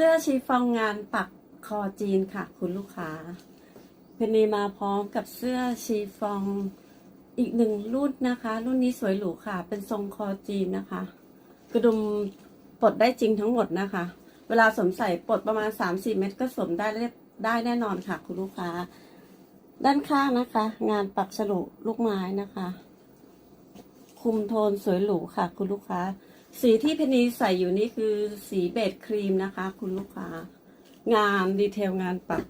สื้อชีฟองงานปักคอจีนค่ะ คุณลูกค้าเพนนีมาพร้อมกับเสื้อชีฟองอีกหนึ่งรุ่นนะคะ รุ่นนี้สวยหรูค่ะ เป็นทรงคอจีนนะคะ กระดุมปลดได้จริงทั้งหมดนะคะ เวลาสวมใส่ปลดประมาณ 3-4 เม็ดก็สวมได้ได้แน่นอนค่ะ คุณลูกค้า ด้านข้างนะคะ งานปักฉลุลูกไม้นะคะ คุมโทนสวยหรูค่ะ คุณลูกค้า สีที่เพนนีใส่อยู่นี่คือสีเบจครีมนะคะ คุณลูกค้า งานดีเทลงานปัก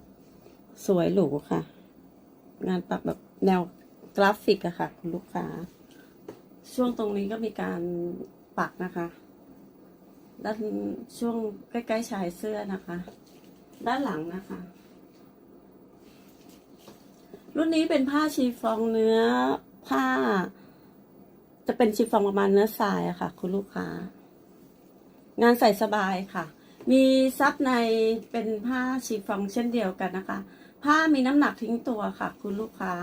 สวยหรูค่ะ งานปักแบบแนวกราฟิกอะค่ะ คุณลูกค้า ช่วงตรงนี้ก็มีการปักนะคะ ด้านช่วงใกล้ๆชายเสื้อนะคะ ด้านหลังนะคะ รุ่นนี้เป็นผ้าชีฟองเนื้อผ้า จะเป็นชีฟองประมาณเนื้อทรายอะค่ะ คุณลูกค้า งานใส่สบายค่ะ มีซับในเป็นผ้าชีฟองเช่นเดียวกันนะคะ ผ้ามีน้ำหนักทิ้งตัวค่ะ คุณลูกค้า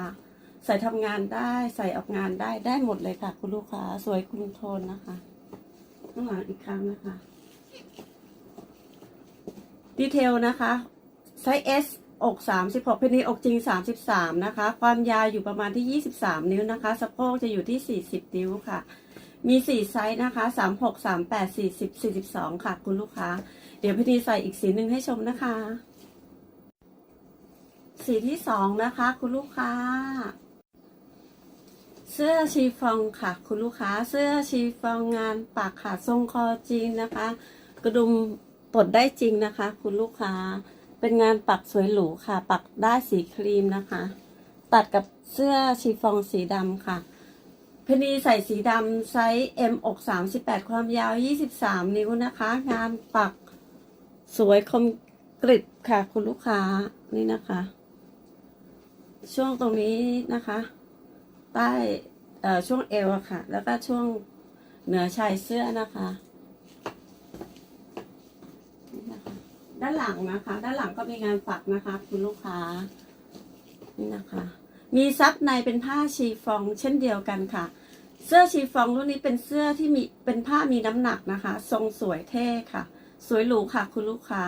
ใส่ทำงานได้ใส่ออกงานได้ได้หมดเลยค่ะ คุณลูกค้า สวยคุมโทนนะคะข้างหลังอีกครั้งนะคะ ดีเทลนะคะไซส์ S อก36เพนนีอกจริง 33 นะคะ ความยาวอยู่ประมาณที่ 23 นิ้วนะคะ สะโพกจะอยู่ที่ 40 นิ้วค่ะ มี 4 ไซส์นะคะ 36 38 40 42 ค่ะ คุณลูกค้า เดี๋ยวเพนนีใส่อีกสีหนึ่งให้ชมนะคะ สีที่ 2 นะคะ คุณลูกค้า เสื้อชีฟองค่ะ คุณลูกค้า เสื้อชีฟองงานปากค่ะทรงคอจีนนะคะ กระดุมปลดได้จริงนะคะ คุณลูกค้า เป็นงานปักสวยหรูค่ะ ปักได้สีครีมนะคะ ตัดกับเสื้อชีฟองสีดำค่ะพนนีใส่สีดำไซส์ M อก38 ความยาว 23 นิ้วนะคะ งานปักสวยคมกริบค่ะ คุณลูกค้านี่นะคะ ช่วงตรงนี้นะคะ ใต้เอ่อช่วงเอวอะค่ะ แล้วก็ช่วงเหนือชายเสื้อนะคะนี่นะคะ ด้านหลังนะคะ ด้านหลังก็มีงานปักนะคะ คุณลูกค้า นี่นะคะ มีซับในเป็นผ้าชีฟองเช่นเดียวกันค่ะ เสื้อชีฟองรุ่นนี้เป็นเสื้อที่มีเป็นผ้ามีน้ำหนักนะคะ ทรงสวยเท่ค่ะ สวยหรูค่ะ คุณลูกค้า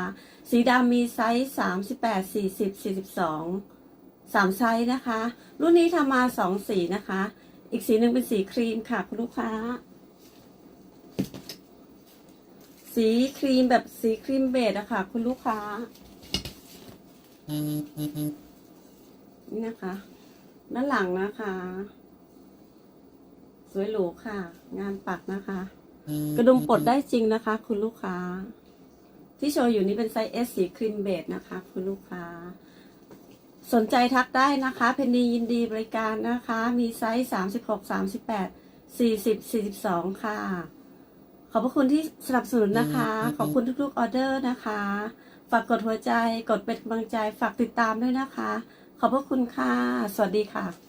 สีดำมีไซส์สามสิบแปดสี่สิบสี่สิบสองสามไซส์นะคะ รุ่นนี้ทำมาสองสีนะคะ อีกสีหนึ่งเป็นสีครีมค่ะ คุณลูกค้า สีครีมแบบสีครีมเบจอะค่ะ คุณลูกค้า นี่นะคะ ด้านหลังนะคะ สวยหรูค่ะ งานปักนะคะ กระดุมปลดได้จริงนะคะ คุณลูกค้า ที่โชว์อยู่นี้เป็นไซส์ S สีครีมเบจนะคะ คุณลูกค้า สนใจทักได้นะคะ เพนนียินดีบริการนะคะ มีไซส์36 38 40 42ค่ะ อบพระคุณที่สนับสนุนนะคะ ขอบคุณทุกๆออเดอร์นะคะ ฝากกดหัวใจ กดเป็นกำลังใจ ฝากติดตามด้วยนะคะ ขอบพระคุณค่ะ สวัสดีค่ะ